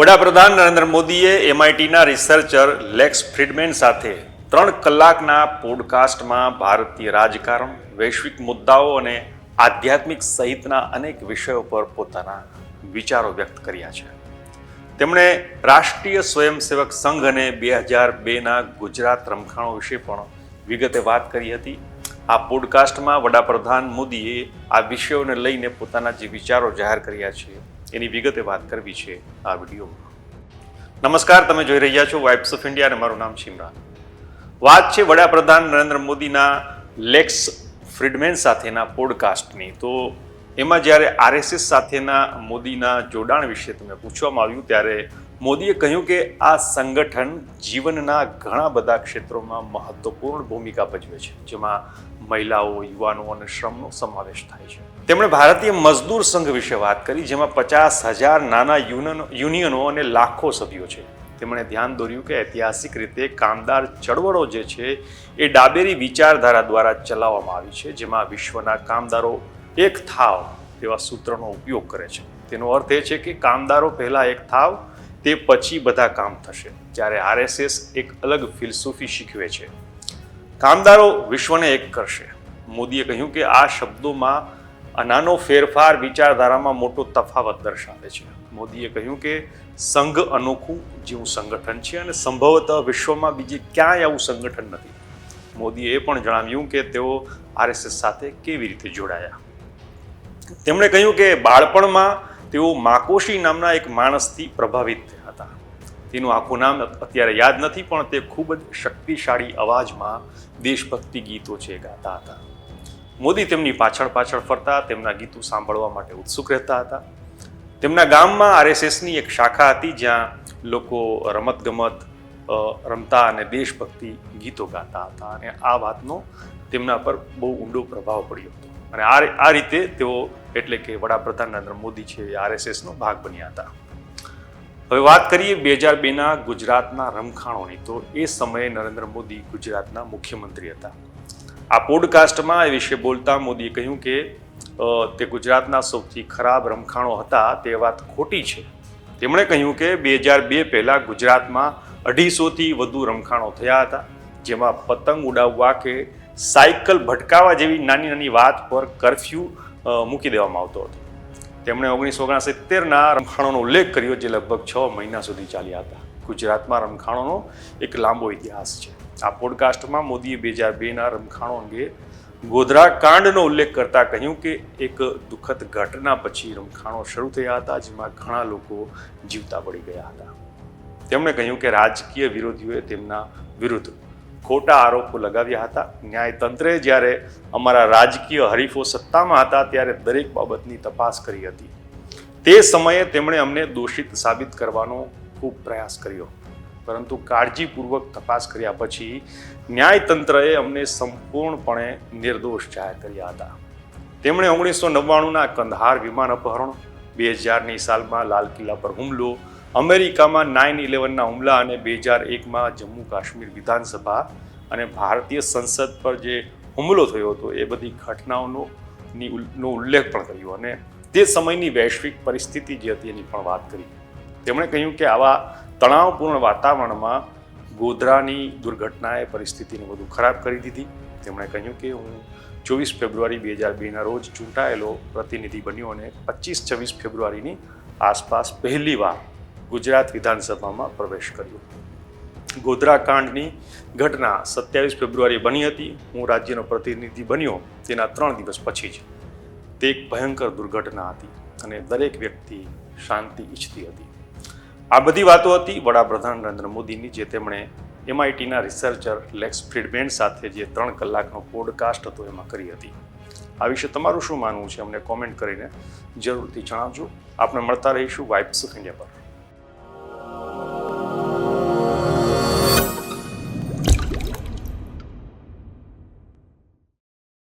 વડાપ્રધાન નરેન્દ્ર મોદીએ એમઆઈટીના રિસર્ચર લેક્સ ફ્રીડમેન સાથે ત્રણ કલાકના પોડકાસ્ટમાં ભારતીય રાજકારણ, વૈશ્વિક મુદ્દાઓ અને આધ્યાત્મિક સહિતના અનેક વિષયો પર પોતાના વિચારો વ્યક્ત કર્યા છે. તેમણે રાષ્ટ્રીય સ્વયંસેવક સંઘ અને બે હજાર બેના ગુજરાત રમખાણો વિશે પણ વિગતે વાત કરી હતી. આ પોડકાસ્ટમાં વડાપ્રધાન મોદીએ આ વિષયોને લઈને પોતાના જે વિચારો જાહેર કર્યા છે એની વિગતે વાત કરવી છે આ વિડીયોમાં. નમસ્કાર, તમે જોઈ રહ્યા છો વાઇબ્સ ઓફ ઇન્ડિયા અને મારું નામ છે વાત છે વડાપ્રધાન નરેન્દ્ર મોદીના લેક્સ ફ્રીડમેન સાથેના પોડકાસ્ટની. તો એમાં જ્યારે આરએસએસ સાથેના મોદીના જોડાણ વિશે તમે પૂછવામાં આવ્યું, ત્યારે મોદીએ કહ્યું કે આ સંગઠન જીવનના ઘણા બધા ક્ષેત્રોમાં મહત્વપૂર્ણ ભૂમિકા ભજવે છે, જેમાં મહિલાઓ, યુવાનો અને શ્રમનો સમાવેશ થાય છે. તેમણે ભારતીય મજદૂર સંઘ વિશે વાત કરી, જેમાં પચાસ હજાર નાના યુનિયનો અને લાખો સભ્યો છે. તેમણે ધ્યાન દોર્યું કે ઐતિહાસિક રીતે કામદાર ચળવળો જે છે, એ ડાબેરી વિચારધારા દ્વારા ચલાવવામાં આવી છે, જેમાં વિશ્વના કામદારો એક થાવ તેવા સૂત્રનો ઉપયોગ કરે છે. તેનો અર્થ એ છે કે કામદારો પહેલાં એક થાવ તે પછી બધા કામ થશે, જ્યારે આરએસએસ એક અલગ ફિલસૂફી શીખવે છે. કામદારો વિશ્વને એક કરશે. મોદીએ કહ્યું કે આ શબ્દોમાં આ નાનો ફેરફાર વિચારધારામાં મોટો તફાવત દર્શાવે છે. મોદીએ કહ્યું કે સંઘ અનોખું જેવું સંગઠન છે અને સંભવતઃ વિશ્વમાં બીજે ક્યાંય આવું સંગઠન નથી. મોદીએ એ પણ જણાવ્યું કે તેઓ આરએસએસ સાથે કેવી રીતે જોડાયા. તેમણે કહ્યું કે બાળપણમાં તેઓ માકોશી નામના એક માણસથી પ્રભાવિત થયા હતા. તેનું આખું નામ અત્યારે યાદ નથી, પણ તે ખૂબ જ શક્તિશાળી અવાજમાં દેશભક્તિ ગીતો છે ગાતા હતા. મોદી તેમની પાછળ પાછળ ફરતા, તેમના ગીતો સાંભળવા માટે ઉત્સુક રહેતા હતા. તેમના ગામમાં આરએસએસની એક શાખા હતી જ્યાં લોકો રમતગમત રમતા અને દેશભક્તિ ગીતો ગાતા હતા. અને આ વાતનો તેમના પર બહુ ઊંડો પ્રભાવ પડ્યો હતો. અને આ રીતે તેઓ એટલે કે વડાપ્રધાન નરેન્દ્ર મોદી છે, એ આરએસએસનો ભાગ બન્યા હતા. હવે વાત કરીએ બે હજાર બેના ગુજરાતના રમખાણોની, તો એ સમયે નરેન્દ્ર મોદી ગુજરાતના મુખ્યમંત્રી હતા. આ પોડકાસ્ટમાં એ વિશે બોલતા મોદીએ કહ્યું કે તે ગુજરાતના સૌથી ખરાબ રમખાણો હતા, તે વાત ખોટી છે. તેમણે કહ્યું કે બે હજાર બે પહેલાં ગુજરાતમાં અઢીસોથી વધુ રમખાણો થયા હતા, જેમાં પતંગ ઉડાવવા કે સાયકલ ભટકાવા જેવી નાની નાની વાત પર કરફ્યુ મૂકી દેવામાં આવતો હતો. તેમણે ઓગણીસો ઓગણસિત્તેરના રમખાણોનો ઉલ્લેખ કર્યો જે લગભગ છ મહિના સુધી ચાલ્યા હતા. ગુજરાતમાં રમખાણોનો એક લાંબો ઇતિહાસ છે. આ પોડકાસ્ટમાં મોદીએ બે હજાર બેના રમખાણો અંગે ગોધરા કાંડનો ઉલ્લેખ કરતા કહ્યું કે એક દુઃખદ ઘટના પછી રમખાણો શરૂ થયા હતા, જેમાં ઘણા લોકો જીવતા પડી ગયા હતા. તેમણે કહ્યું કે રાજકીય વિરોધીઓએ તેમના વિરુદ્ધ ખોટા આરોપો લગાવ્યા હતા. ન્યાયતંત્રે જ્યારે અમારા રાજકીય હરીફો સત્તામાં હતા, ત્યારે દરેક બાબતની તપાસ કરી હતી. તે સમયે તેમણે અમને દોષિત સાબિત કરવાનો ખૂબ પ્રયાસ કર્યો. પરંતુ કાળજીપૂર્વક તપાસ કર્યા પછી ન્યાયતંત્રએ અમને સંપૂર્ણપણે નિર્દોષ જાહેર કર્યા હતા. તેમણે ઓગણીસો નવ્વાણુંના કંધાર વિમાન અપહરણ, બે હજારની સાલમાં લાલ કિલ્લા પર હુમલો અમેરિકામાં નાઇન ઇલેવનના હુમલા અને બે હજાર એકમાં જમ્મુ કાશ્મીર વિધાનસભા અને ભારતીય સંસદ પર જે હુમલો થયો હતો, એ બધી ઘટનાઓનો નો ઉલ્લેખ પણ કર્યો અને તે સમયની વૈશ્વિક પરિસ્થિતિ જે હતી એની પણ વાત કરી. તેમણે કહ્યું કે આવા તણાવપૂર્ણ વાતાવરણમાં ગોધરાની દુર્ઘટનાએ પરિસ્થિતિને વધુ ખરાબ કરી દીધી. તેમણે કહ્યું કે હું ચોવીસ ફેબ્રુઆરી બે હજાર બેના રોજ ચૂંટાયેલો પ્રતિનિધિ બન્યો અને પચીસ છવ્વીસ ફેબ્રુઆરીની આસપાસ પહેલીવાર ગુજરાત વિધાનસભામાં પ્રવેશ કર્યો. ગોધરા કાંડની ઘટના સત્યાવીસ ફેબ્રુઆરી બની હતી. હું રાજ્યનો પ્રતિનિધિ બન્યો તેના ત્રણ દિવસ પછી જ. તે એક ભયંકર દુર્ઘટના હતી અને દરેક વ્યક્તિ શાંતિ ઈચ્છતી હતી. આ બધી વાતો હતી વડાપ્રધાન નરેન્દ્ર મોદીની, જે તેમણે એમઆઈટીના રિસર્ચર લેક્સ ફ્રીડમેન સાથે જે ત્રણ કલાકનો પોડકાસ્ટ હતો એમાં કરી હતી. આ વિશે તમારું શું માનવું છે? અમને કોમેન્ટ કરીને જરૂરથી જણાવજો. આપણે મળતા રહીશું વાઇબ્સ ઓફ ઇન્ડિયા પર.